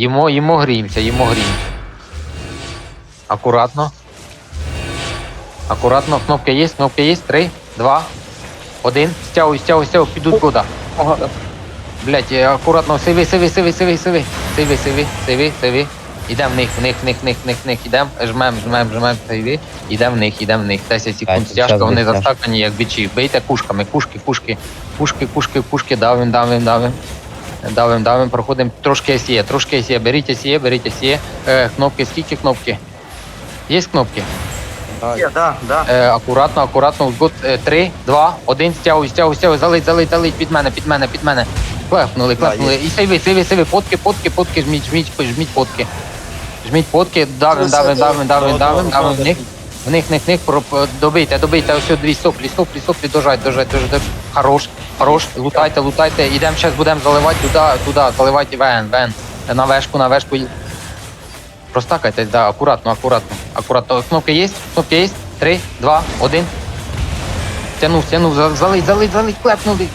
Їмо, їмо гріємося, їмо гріємося. Акуратно. Акуратно, кнопки є, кнопки є. Три, два, один. Стягуй, стягуй, стягуй, підуть куди. Блять, акуратно, сиви, сиви, сиви, сиви, сиви. Сиви, сиви, сиви, сиви. Ідем в них, в них, в них, в них, в них, в них. Ідем, жмем, жмем, жмем, сиви. Ідем в них, ідем в них. 10 секунд стяжка, вони застакані, як бичі. Бийте кушками, кушки, кушки, кушки, кушки, кушки, давим, давим, давим. Давим, давим, проходимо трошки СЄ, трошки СЄ. Беріть СЄ, беріть СЄ. Е, кнопки, скільки кнопки? Є кнопки? Є, да, да. Е, акуратно, акуратно. Гуд, е, три, два, один, стягуй, стягуй, стягуй, залить, залить, залить, під мене, під мене, під мене. Клепнули, клепнули. І сейви, сейви, сейви, потки, потки, потки, жміть, жміть, жміть потки. Жміть потки, давим, давим, давим, давим, давим, давим, в них. В них, в них, в них, про- добийте, добийте, ось дві соплі, соплі, соплі, дожать, дожать, дожать, дожать. Хорош, хорош, лутайте, лутайте. Ідемо, зараз будемо заливати туди, туди, заливайте вен, вен. На вешку, на вешку. Простакайтесь, да, акуратно, акуратно, акуратно. Кнопки є? Кнопки є? Три, два, один. Тянув, тянув, за- залить, залить, залить, клепнули.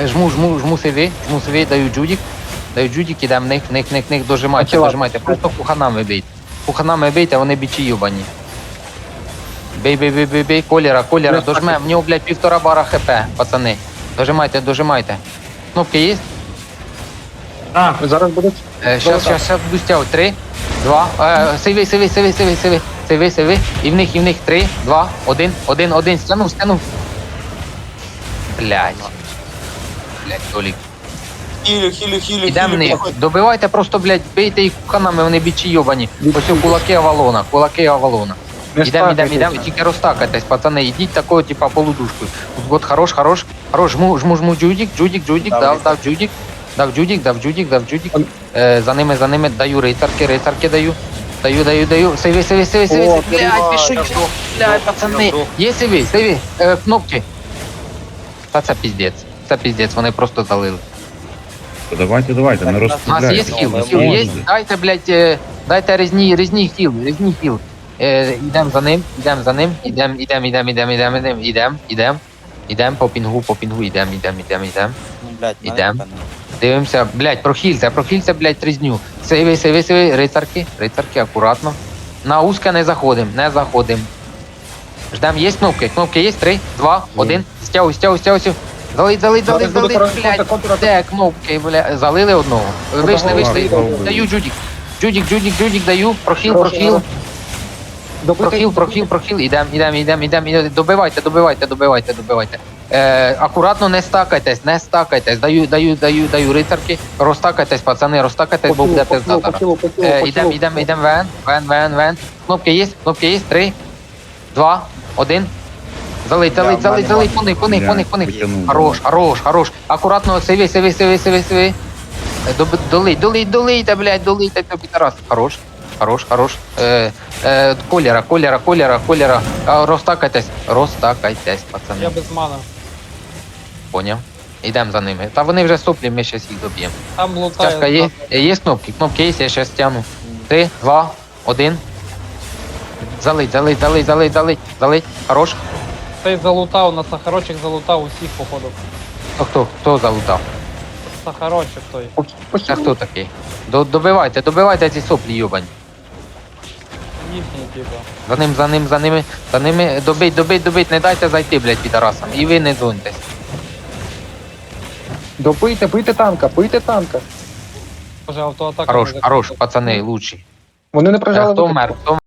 Е, Жму, жму, жму сиви, жму сиви, даю джудік. Даю джудік, ідемо в них, в них, в них, в них, дожимайте, дожимайте. Просто куханами бийте. Куханами бийте, вони бічі юбані. Бей, бей, бей, бей, бей, коліра, коліра, Не дожмем. В нього, блядь, півтора бара хп, пацани. Дожимайте, дожимайте. Кнопки є? А, зараз будуть. Е, Щас, щас, щас буду. Три, два. Е, Сиви, сиви, сиви, сиви, сиви. Сиви, сиви. І в них, і в них. Три, два, один, один, один. Стянув, стянув. Блядь. Блядь, Толік. Хілю, хілю, хілю, Ідем в хілю, них. Добивайте просто, блядь, бийте їх куханами, вони бічі йобані. Ось кулаки Авалона, кулаки Авалона. Не Ідем, ідем, стакайтесь. ідем, тільки розтакайтесь, пацани, ідіть такою, типа, полудушкою. От хорош, хорош, хорош, жму, жму, жму, джудік, джудік, джудік, Дав дав, рицар. дав, джудік, дав джудік, дав джудік, дав джудік. Е, за ними, за ними даю рицарки, рицарки даю. Даю, даю, даю. Сейви, сейви, сейви, сейви, О, сейви. Блядь, давай, пішуть, я вдох, блядь, вдох, пацани. я вдох. Є сейви, сейви, е, кнопки. Та це піздець, це піздець, вони просто залили. То Давайте, давайте, не У нас є розстріляйте. хіл, ми хіл є, можемо. дайте, блядь, е, дайте різні, різні хіл, різні хіл. Е, ідем за ним, ідем за ним, ідем, ідем, ідем, ідем, ідем, ідем, ідем, ідем, ідем по пінгу, по пінгу, ідем, ідем, ідем, ідем. Ну, блядь, Ідем. тепер не- Дивимося, блядь, прохильця, прохильця, блядь, різню. Сейви, сейви, сейви, рицарки, рицарки, акуратно. На узке не заходим, не заходим. Ждем, є кнопки, кнопки є, три, два, один. Стягуй, стягуй, стягуй, стягуй. Залить, залить, залить, Зараз залить, контр- блядь. Де кнопки, блядь? Залили одного. Вийшли, вийшли. Даю джудік. Джудік, джудік, джудік даю. Прохіл, Хорошо, Прохіл, прохіл, прохіл. Ідем, ідем, ідем, ідем, ідем. Добивайте, добивайте, добивайте, добивайте. Е, акуратно не стакайтесь, не стакайтесь. Даю, даю, даю, даю рицарки. Розтакайтесь, пацани, розтакайтесь, бо буде пизда зараз. Е, Ідем, ідем, ідем, вен, вен, вен, вен. Кнопки є, кнопки є. Три, два, один. Залить, Да, залить, залить, залить, по них, по них, по них, по них. Хорош, хорош, хорош. Акуратно, сиви, сиви, сиви, сиви, сиви. Е, Долить, долить, долийте, блядь, долийте, то підарас. Хорош, хорош, хорош. Е, е, колера, колера, колера, колера. А, Розтакайтесь, розтакайтесь, пацани. Я без мана. Поняв. Ідемо за ними. Та вони вже соплі, ми щас їх доб'ємо. Там лутає. Стяжка є? Е, Є кнопки, кнопки є, я щас тягну. Три, два, один. Залить, залить, залить, залить, залить, залить. Хорош. Цей залутав, на Сахарочок залутав усіх, походу. Хто, хто, хто залутав? Сахарочок той. Це хто такий? До- Добивайте, добивайте ці соплі, юбань. Їхній, типу. За ним, за ним, за ними, за ними. Добить, добить, добить, не дайте зайти, блядь, підарасам. І ви не дзвоньтесь. Добийте, бийте танка, бийте танка. Може автоатака. Хорош, не хорош, пацани, лучші. Вони не Е, прожали. Хто вмер? Хто